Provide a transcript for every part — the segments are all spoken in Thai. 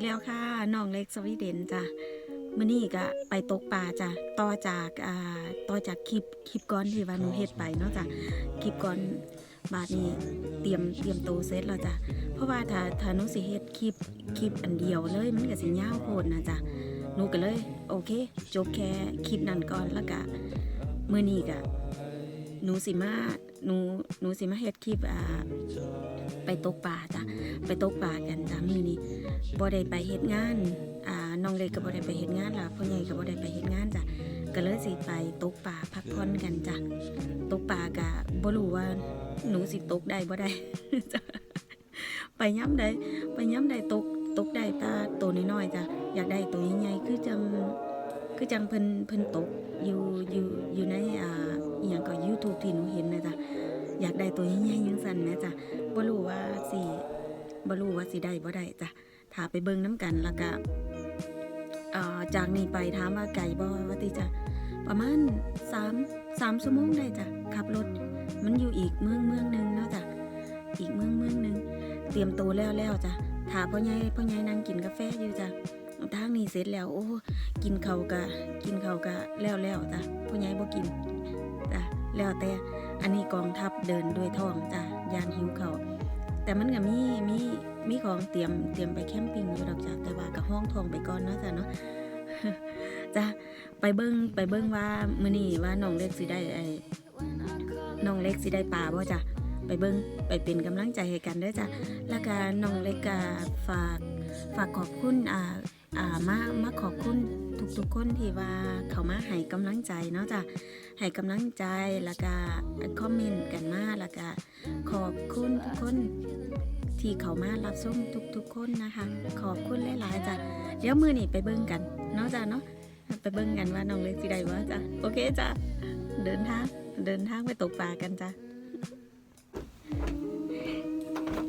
กแล้วค่ะน้องเล็กสวีเดนจ้ะมื้อนี้ก็ไปตกปลาจ้ะต่อจากอ่าต่อจากคลิปคลิปก่อนที่ว่าหนูเฮ็ดไปเนาะจ้ะคลิปก่อนบาดนี้เตรียมเตรียมโตวเสร็จแล้วจ้ะเพราะว่าถ้าถ้าหนูสิเฮ็ดคลิปคลิปอันเดียวเลยมันก็สิยาวโพดนะจ้ะหนูก็เลย โอเค จบแค่คลิปนั้นก่อนแล้วก็มื้อนี้ก็ หนูสิมาหนูหนูสิมาเฮ็ดคลิปอ่าไปตกปลาจ้ะไปตกปลากันจ้ะมือนี้บ่ได้ไปเฮ็ดงานอ่าน้องเล็กก็บ่ได้ไปเฮ็ดงานล่ะพ่อใหญ่ก็บ่ได้ไปเฮ็ดงานจ้ะก็เลยสิไปตกปลาพักผ่อนกันจ้ะตกปลาก็บ่รู้ว่าหนูสิตกได้บ่ได้จ้ะไปย้ำใดไปย้ำใดตกตกได้ตาตัวน้อยๆจ้ะอยากได้ตัวใหญ่ๆคือจัง คือจังเพิ่นเพิ่นตกอยู่อยู่อยู่ในอ่าอีหยังก็ YouTube ที่หนูเห็นนะจ้ะอยากได้ตัวใหญ่ๆจังซั่นแหมจ้ะบ่รู้ว่าสิบ่รู้ว่าสิได้บ่ได้จ้ะถ้าไปเบิ่งน้ำกันแล้วก็อ่อจากนี้ไปถามว่าไก่บ่ว่าติจ้ะประมาณ3 3ชั่วโมงได้จ้ะขับรถ มันอยู่อีกเมืองเมืองหนึงเนาะจ้ะอีกเมืองเมืองหนึงเตรียมตัวแล้วแล้วจ้ะถ้าพ่อใหญ่พ่อใหญ่นั่งกินกาแฟอยู่จ้ะ ทางนี้เสร็จแล้ว โอ้กินเขากะกินเขากะแล้วแล้วจ้ะพ่อใหญ่บ่กินจ้ะแล้วแต่อันนี้กองทัพเดินด้วยท้องจ้ะยานหิวเขาแต่มันก็มีมีมีของเตรียมเตรียมไปแคมปิ้งอยู่ดอกจ้ะแต่ว่าก็ห้องทองไปก่อนเนาะจ้ะเนาะจ้ะไปเบิ้งไปเบิ้งว่ามื้อนี้ว่าน้องเล็กสิได้ไอ้น้องเล็กสิได้ปลาบ่จ้ะไปเบิ้งไปเป็นกำลังใจให้กันด้อจ้ะแล้วก็น้องเล็กก็ฝากฝากขอบคุณอ่า มามาขอบคุณทุกๆคนที่ว่าเขามาให้กำลังใจเนาะจ้ะให้กำลังใจแล้วก็คอมเมนต์กันมาแล้วก็ขอบคุณทุกคนที่เขามารับชมทุกๆคนนะคะ ขอบคุณหลายๆจ้ะเดี๋ยวมือนี่ไปเบิ่งกันเนาะจ้ะเนาะไปเบิ่งกันว่าน้องเล็กสิได้บ่จ้ะโอเคจ้ะเดินทางเดินทางไปตกปลากันจ้ะ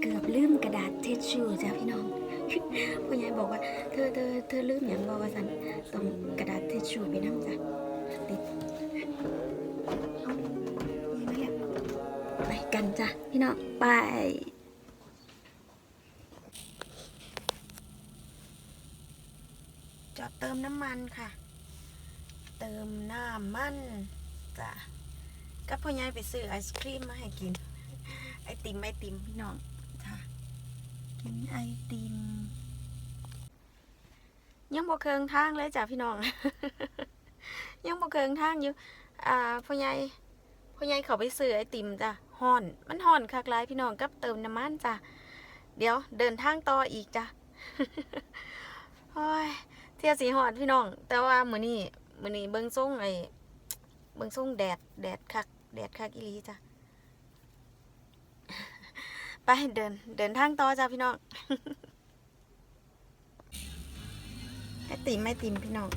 เกือบลืมกระดาษเทชชูจ้ะพี่น้อง พ่อใหญ่บอกว่าเธอเธอเธอลืมอย่างบอกว่าสันต้องกระดาษเทชชูไปนั่งจ้ะติดไปกันจ้ะพี่น้องไปจอดเติมน้ำมันค่ะ เติมน้ำมันจ้ะก็พ่อใหญ่ไปซื้อไอศครีมมาให้กิน ไอติมไอติมพี่น้อง กินไอติม ยังบ่เคืองทางเลยจ้ะพี่น้อง ยังบ่เคืองทางอยู่ อ่าพ่อใหญ่พ่อใหญ่เขาไปซื้อไอติมจ้ะห่อน มันห่อนคักหลายพี่น้องกับเติมน้ำมันจ้ะเดี๋ยวเดินทางต่ออีกจ้ะโอ้ยเที่ยวสีหอดพี่น้อง แต่ว่ามื้อนี้มื้อนี้เบิ่งส่งไอ้เบิ่งส่งแดดแดดคักแดดคักอีหลีจ้ะ เดิน เดินทางต่อจ้ะพี่น้องไอติมไอติมพี่น้อง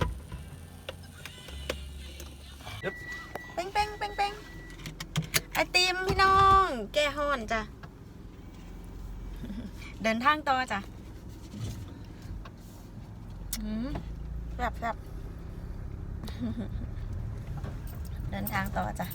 Yep. เป้งเป้งเป้งเป้งไอติมพี่น้อง แก้ห้อนจ้ะ เดินทางต่อจ้ะอืมแบบแบบเดินทางต่อจ้ะ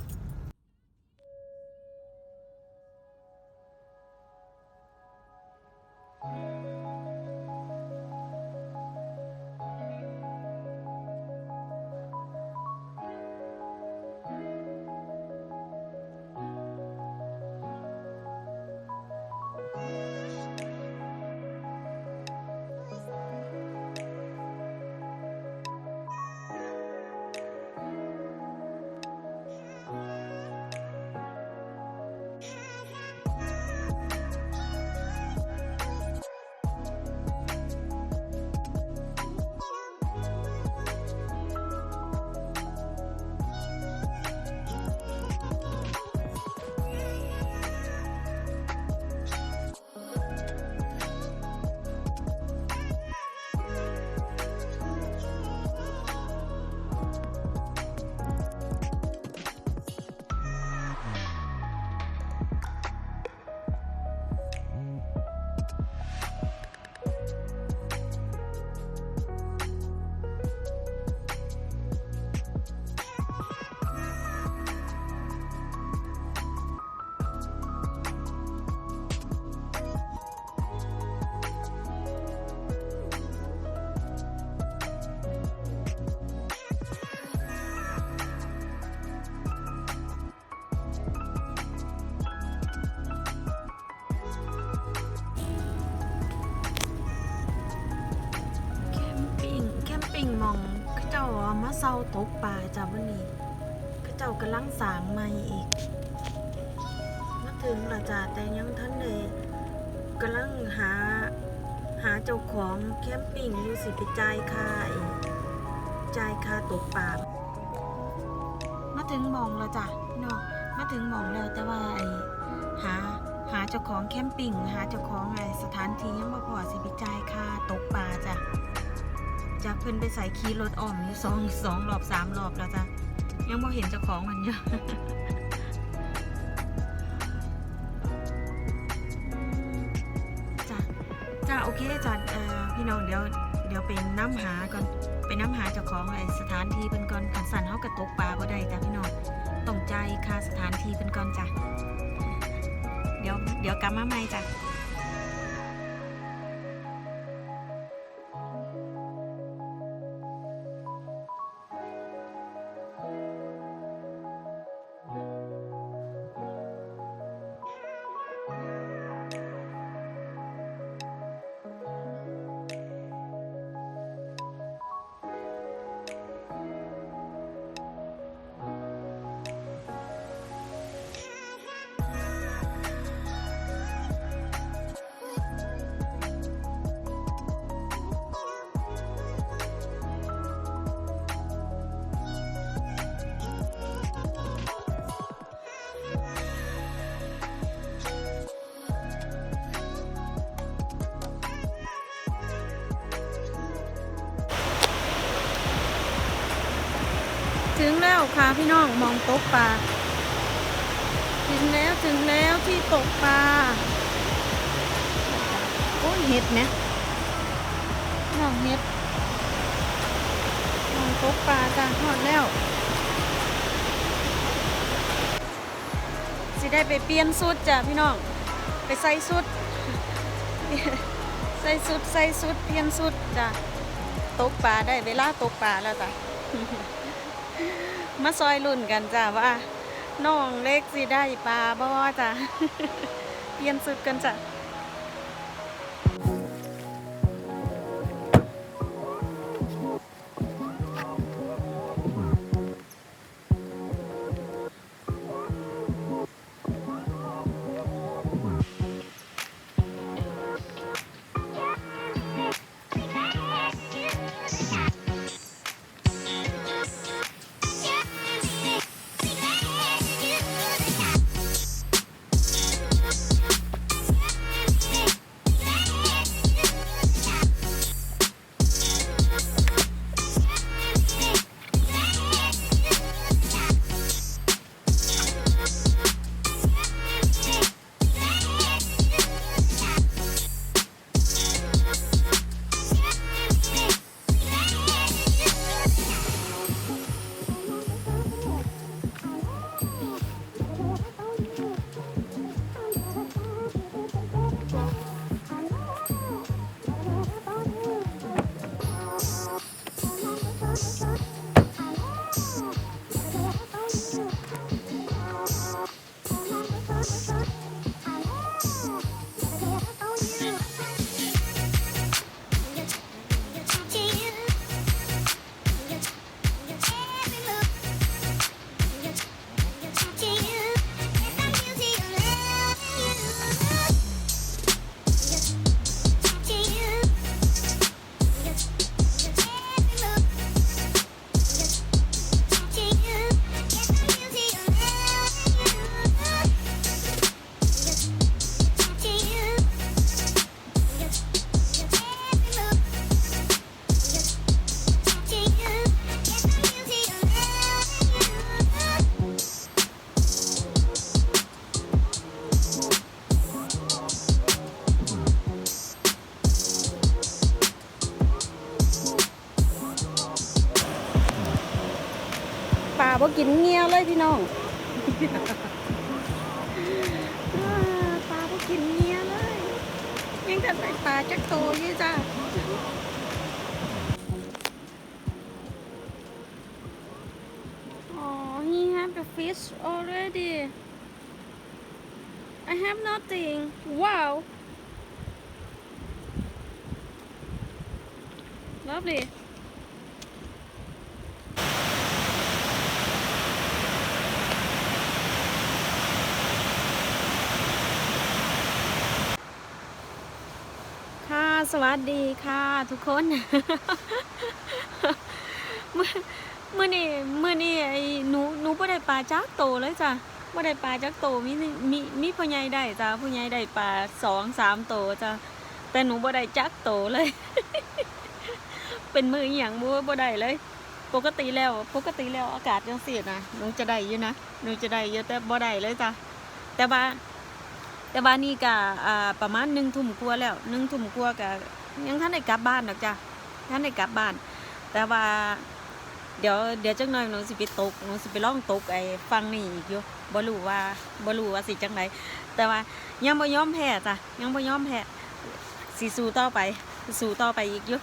ตกปลาจ้ะวันนี้เขาเจ้ากำลังสางใหม่อีกมาถึงละจ้ะแต่ยังท่านเลยกำลังหาหาเจ้าของแคมปิ้งอยู่สิไปจ่ายค่าไอ้จ่ายค่าตกปลามาถึงมองแล้วจ้ะพี่น้องมาถึงมองแล้วแต่ว่าไอ้หาหาเจ้าของแคมปิ้งหาเจ้าของไอ้สถานที่ยังบ่พอสิไปจ่ายค่าตกปลาจ้ะ จากเพิ่นไปใส่ขี่รถอ้อมอยู่สองสองรอบสามรอบแล้วจ้ะยังบ่เห็นเจ้าของมันอยู่จ้ะจ้ะโอเคจ้ะเอ่อพี่น้องเดี๋ยวเดี๋ยวไปน้ำหาก่อนไปน้ำหาเจ้าของไอ้สถานที่เพิ่นก่อนขันสันเฮากระตกปลาบ่ได้จ้ะพี่น้องต้องใจค่าสถานที่เพิ่นก่อนจ้ะเดี๋ยวเดี๋ยวกลับมาใหม่จ้ะ วค่ะพี่น้องมองตกปลาถึงแล้วถึงแล้วที่ตกปลาโอ้ยเห็ดไหมน้องเห็ดมองตกปลาจ้าหอดแล้วสิได้ไปเปลี่ยนสุดจ้ะพี่น้องไปใส่สุดใส่สุดใส่สุดเปลี่ยนสุดจ้ะตกปลาได้เวลาตกปลาแล้วจ้ะ มาซอยรุ่นกันจ้ะว่าน้องเล็กสิได้ปลาบ่จ้ะเปลี่ยนสุดกันจ้ะ ปลาบ่กินเงี้ยเลย ยังแต่ใส่ปลาจักโตยู่จ้า Oh, he have the fish already. I have nothing. Wow. Lovely. สวัสดีค่ะทุกคนมื่อมื่อนี่เมื่อนี่ไอ้หนูหนูบ่ได้ปลาจักโตเลยจ้ะบ่ได้ปลาจักโตมีมีมีพ่อใหญ่ได้จ้ะพ่อใหญ่ได้ปลาสองสามโตจ้ะแต่หนูบ่ได้จักโตเลย เป็นมืออหย่างบ่บ่ได้เลย ปกติแล้วปกติแล้วอากาศจังซี่นะหนูจะได้อยู่นะหนูจะได้อยู่แต่บ่ได้เลยจ้ะแต่ว่า แต่ว่านี่ก็อ่าประมาณหนึ่งทุ่มกว่าแล้วหนึ่งทุ่มกว่าก็ยังท่านได้กลับบ้านดอกจ้ะท่านได้กลับบ้าน แต่ว่า เดี๋ยวเดี๋ยวจังหน่อยหนูสิไปตกหนูสิไปล่องตกไอ้ฟังนี่อีกอยู่บ่รู้ว่าบ่รู้ว่าสิจังไดแต่ว่ายังบ่ยอมแพ้จ้ะยังบ่ยอมแพ้สิสู้ต่อไปสู้ต่อไปอีกอยู่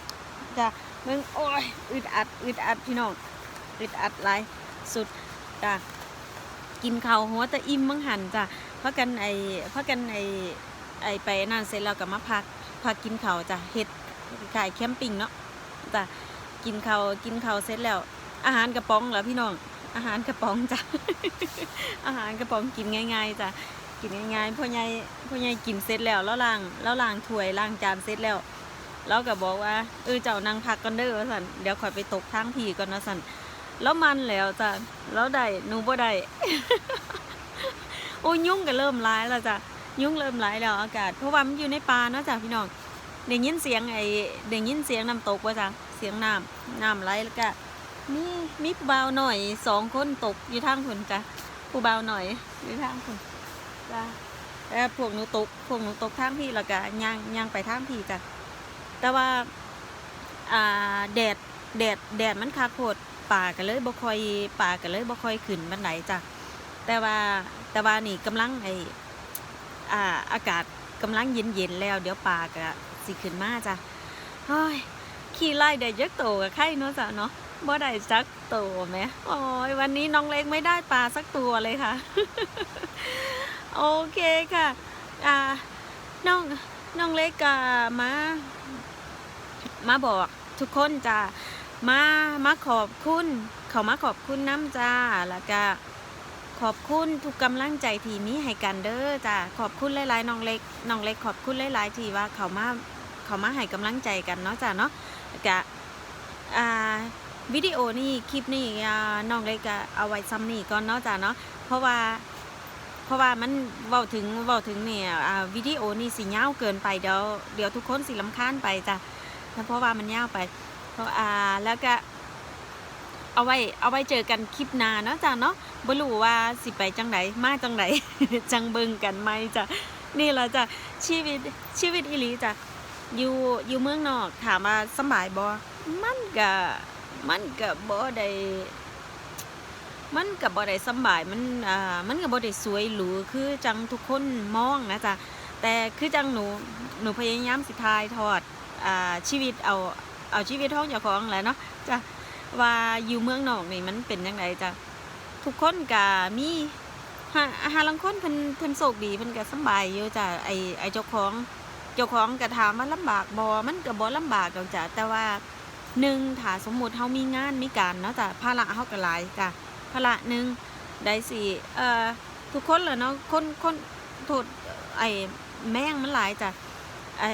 จ้ะมึงโอ้ยอึดอัดอึดอัดพี่น้องอึดอัดหลายสุดจ้ะ กินข้าวหัวแต่อิ่มมังหันจ้ะเพราะกันไอ้เพราะกันไอ้ไอ้ไปนั่นเสร็จแล้วก็มาพักพักกินข้าวจ้ะเฮ็ดขายแคมปิ้งเนาะจ้ะกินข้าวกินข้าวเสร็จแล้ว อาหารกระป๋องเหรอพี่น้อง อาหารกระป๋องจ้ะอาหารกระป๋องกินง่าย ๆจ้ะกินง่ายๆพ่อใหญ่พ่อใหญ่กินเสร็จแล้วแล้วล้างแล้วล้างถ้วยล้างจานเสร็จแล้วแล้วก็บอกว่าเออเจ้านั่งพักก่อนเด้อสันเดี๋ยวขอยไปตกทางผีก่อนนะสัน แล้วมันแล้วจ้ะแล้วได้หนูบ่ได้ โอ้ยยุ่งก็เริ่มร้ายแล้วจ้ะยุ่งเริ่มร้ายแล้วอากาศ เพราะว่ามันอยู่ในป่าเนาะจ้ะพี่น้องได้ยินเสียงไอ้ได้ยินเสียงน้ำตกว่าจ้ะเสียงน้ำน้ำไหลแล้วก็มีมีผู้บ่าวหน่อยสองคนตกอยู่ทางคนจ้ะผู้บ่าวหน่อยอยู่ทางคนจ้ะแต่พวกหนูตกพวกหนูตกทางพี่แล้วก็ย่างย่างไปทางพี่จ้ะแต่ว่าอ่าแดดแดดแดดมันคาโคตร ป่ากันเลยบ่ค่อยป่ากันเลยบ่ค่อยขึ้นบันไดจ้ะแต่ว่าแต่ว่านี่กำลังไออ่าอากาศกำลังเย็นเย็นๆแล้ว เดี๋ยวป่าก็สิขึ้นมาจ้ะเฮ้ยขี่ไล่ได้เยอะโตกับใครเนาะจ้ะเนาะบ่ได้สักตัวไหมโอ้ยวันนี้น้องเล็กไม่ได้ปลาสักตัวเลยค่ะ โอเคค่ะอ่าน้องน้องเล็กก็มา มาบอกทุกคนจ้า มามาขอบคุณ เขามาขอบคุณน้ำจ้าแล้วก็ขอบคุณทุกกำลังใจที่มีให้กันเด้อจ้าขอบคุณหลายๆน้องเล็กน้องเล็กขอบคุณหลายๆทีว่าเขามาเขามาให้กำลังใจกันเนาะจ้าเนาะก็อ่าวิดีโอนี่คลิปนี่น้องเล็กก็เอาไว้ซ้ำนี่ก่อนเนาะจ้ะเนาะเพราะว่าเพราะว่ามันเว้าถึงเว้าถึงเนี่ยวิดีโอนี่สิยาวเกินไปเดี๋ยวเดี๋ยวทุกคนสิลำคาญไปจ้ะเพราะว่ามันยาวไป อ่าแล้วก็เอาไว้เอาไว้เจอกันคลิปหน้าเนาะจ้ะเนาะบ่รู้ว่าสิไปจังไดมาจังไดจังเบิ่งกันไหมจ้ะนี่แหละจ้ะชีวิตชีวิตอีหลีจ้ะอยู่อยู่เมืองนอกถามว่าสบายบ่มันก็มันก็บ่ได้มันก็บ่ได้สบายมันอ่ามันก็บ่ได้สวยหรูคือจังทุกคนมองนะจ๊ะแต่คือจังหนูหนูพยายามสิทายทอดอ่าชีวิตเอา เอาชีวิตท้องเจ้าของแหละเนาะจ้ะว่าอยู่เมืองนอกนี่มันเป็นจังไดจ้ะทุกคนก็มีหาหาลังคนเพิ่นเพิ่นโชคดีเพิ่นก็สบายอยู่จ้ะไอไอเจ้าของเจ้าของก็ถามว่าลำบากบ่มันก็บ่ลำบากดอกจ้ะแต่ว่าหนึ่งถ้าสมมุติเฮามีงานมีการเนาะจ้ะภาระเฮาก็หลายจ้ะภาระหนึ่งได้สิเอ่อทุกคนแหละเนาะคนคนโทษไอ้แม่งมันหลายจ้ะไอ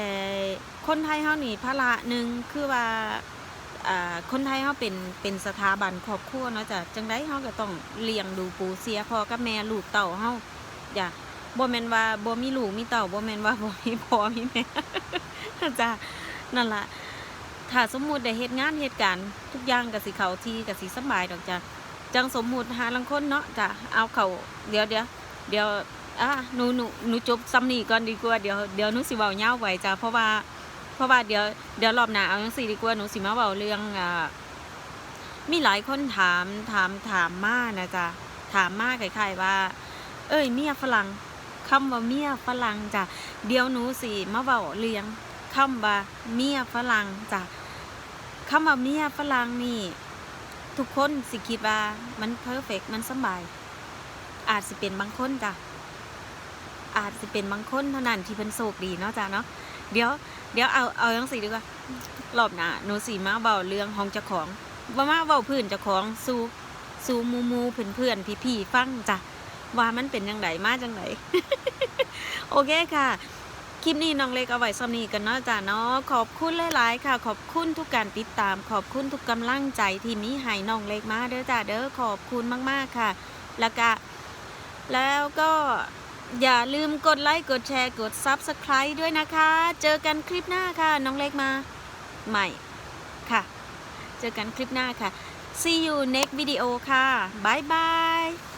คนไทยเฮานี่ภาระหนึ่งคือว่าคนไทยเฮาเป็นเป็นสถาบันครอบครัวเนาะจ้ะจังไดเฮาก็ต้องเลี้ยงดูปูเสียพ่อกับแม่ลูกเต้าเฮาจ้ะบ่แมนว่าบ่มีลูกมีเต้าบ่แมนว่าบ่มีพ่อมีแม่จ้ะนั่นล่ะถ้าสมมุติได้เฮ็ดงานเหตุการณ์ทุกอย่างก็สิเขาที่ก็สิสบายดอกจ้ะจังสมมุติหาลังคนเนาะจ้ะเอาเขาเดี๋ยวเดี๋ยวเดี๋ยวอะหนูหนูหนูจบซ้ำนี่ก่อนดีกว่าเดี๋ยวเดี๋ยวหนูสิเว้ายาวไว้จ้ะเพราะว่า เพราะว่าเดี๋ยวเดี๋ยวรอบหน้าเอาจังซี่ดีกว่าหนูสิมาเว้าเรื่องอ่ามีหลายคนถามถามถามมานะจ้ะถามมาคล้ายๆว่า เอ้ยเมียฝรั่งคำว่าเมียฝรั่งจ้ะเดี๋ยวหนูสิมาเว้าเรื่องคำว่าเมียฝรั่งจ้ะคำว่าเมียฝรั่งนี่ ทุกคนสิคิดว่ามันเพอร์เฟกมันสบาย อาจสิเป็นบางคนจ้ะอาจสิเป็นบางคนเท่านั้นที่เพิ่นโชคดีเนาะจ้ะเนาะเดี๋ยว เดี๋ยวเอาเอาจังซี่ดีกว่ารอบหน้าหนูสิมาเว้าเรื่องของเจ้าของบ่มาเว้าพื้นเจ้าของสู่สู่หมู่หมู่เพื่อนๆพี่ฟังจ้ะว่ามันเป็นจังไดมาจังไดโอเคค่ะ คลิปนี้น้องเล็กเอาไว้ซ้ำนี้กันเนาะจ้ะเนาะขอบคุณหลายๆค่ะ ขอบคุณทุกการติดตาม ขอบคุณทุกกำลังใจที่มีให้น้องเล็กมาเด้อจ้ะเด้อขอบคุณมากๆค่ะ แล้วก็แล้วก็ อย่าลืมกดไลค์กดแชร์กด Subscribe ด้วยนะคะ เจอกันคลิปหน้าค่ะ น้องเล็กมาใหม่ค่ะ เจอกันคลิปหน้าค่ะ see you next video ค่ะ บ๊ายบาย